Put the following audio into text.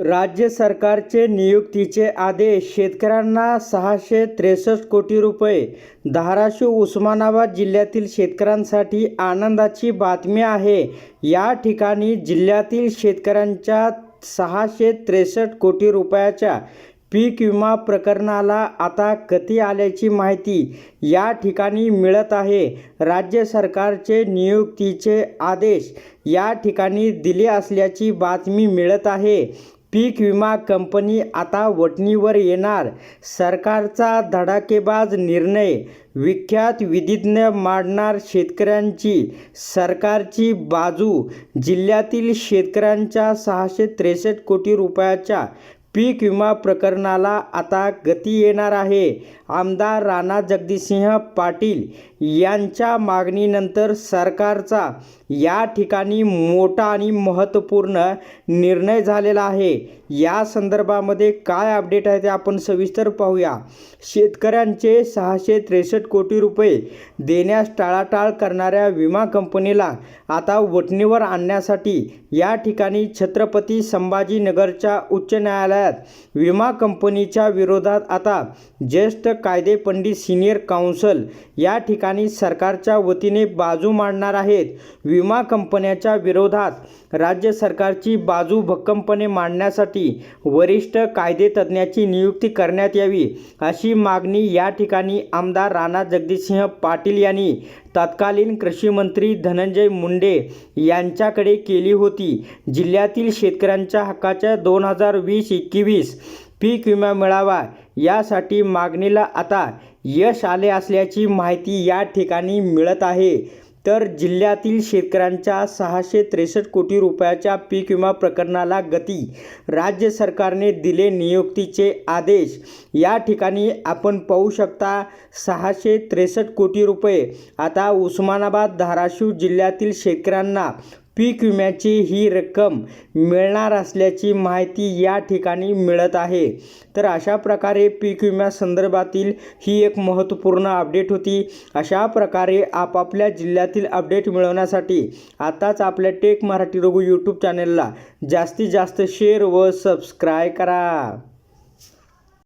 राज्य सरकारचे नियुक्तीचे आदेश शेतकऱ्यांना सहाशे त्रेसष्ट कोटी रुपये. धाराशिव उस्मानाबाद जिल्ह्यातील शेतकऱ्यांसाठी आनंदाची बातमी आहे. या ठिकाणी जिल्ह्यातील शेतकऱ्यांच्या सहाशे त्रेसष्ट कोटी रुपयाच्या पीक विमा प्रकरणाला आता गती आल्याची माहिती या ठिकाणी मिळत आहे. राज्य सरकारचे नियुक्तीचे आदेश या ठिकाणी दिले असल्याची बातमी मिळत आहे. पीक विमा कंपनी आता वटणीवर येणार. सरकारचा धडाकेबाज निर्णय. विख्यात विधिज्ञ मांडणार शेतकऱ्यांची सरकारची बाजू. जिल्ह्यातील शेतकऱ्यांच्या सहाशे त्रेसष्ट कोटी रुपयाच्या पीक विमा प्रकरणाला आता गती येणार आहे. आमदार राणा जगदीशसिंह पाटील यांच्या मागणीनंतर सरकारचा या ठिकाणी मोठा आणि महत्त्वपूर्ण निर्णय झालेला आहे. या संदर्भामध्ये काय अपडेट आहे ते आपण सविस्तर पाहूया. शेतकऱ्यांचे सहाशे त्रेसष्ट कोटी रुपये देण्यास टाळाटाळ करणाऱ्या विमा कंपनीला आता वटणीवर आणण्यासाठी या ठिकाणी छत्रपती संभाजीनगरच्या उच्च न्यायालयात विमा कंपनीच्या विरोधात आता ज्येष्ठ कायदे पंडित सिनियर काउन्सल या ठिकाणी सरकारच्या वतीने बाजू मांडणार आहेत. विमा कंपन्याच्या विरोधात राज्य सरकारची बाजू भक्कमपणे मांडण्यासाठी वरिष्ठ कायदेतज्ञाची नियुक्ती करण्यात यावी अशी मागणी या ठिकाणी आमदार राणा जगदीशसिंह पाटील यांनी तत्कालीन कृषी मंत्री धनंजय मुंडे यांच्याकडे केली होती. जिल्ह्यातील शेतकऱ्यांच्या हक्काच्या दोन हजार वीस एकवीस पीक विमा मिळावा यासाठी मागणीला आता यश आले असल्याची माहिती या ठिकाणी मिळत आहे. तर जिल्ह्यातील शेतकऱ्यांच्या सहाशे त्रेसष्ट कोटी रुपयाच्या पीक विमा प्रकरणाला गती. राज्य सरकारने दिले नियुक्तीचे आदेश. या ठिकाणी आपण पाहू शकता सहाशे त्रेसष्ट कोटी रुपये. आता उस्मानाबाद धाराशिव जिल्ह्यातील शेतकऱ्यांना पीक विम्याची ही रक्कम मिळणार असल्याची माहिती या ठिकाणी मिळत आहे. तर अशा प्रकारे पीक विम्या संदर्भातील ही एक महत्त्वपूर्ण अपडेट होती. अशा प्रकारे आपापल्या जिल्ह्यातील अपडेट मिळवण्यासाठी आताच आपल्या टेक मराठी रघु यूट्यूब चॅनलला जास्तीत जास्त शेअर व सबस्क्राय करा.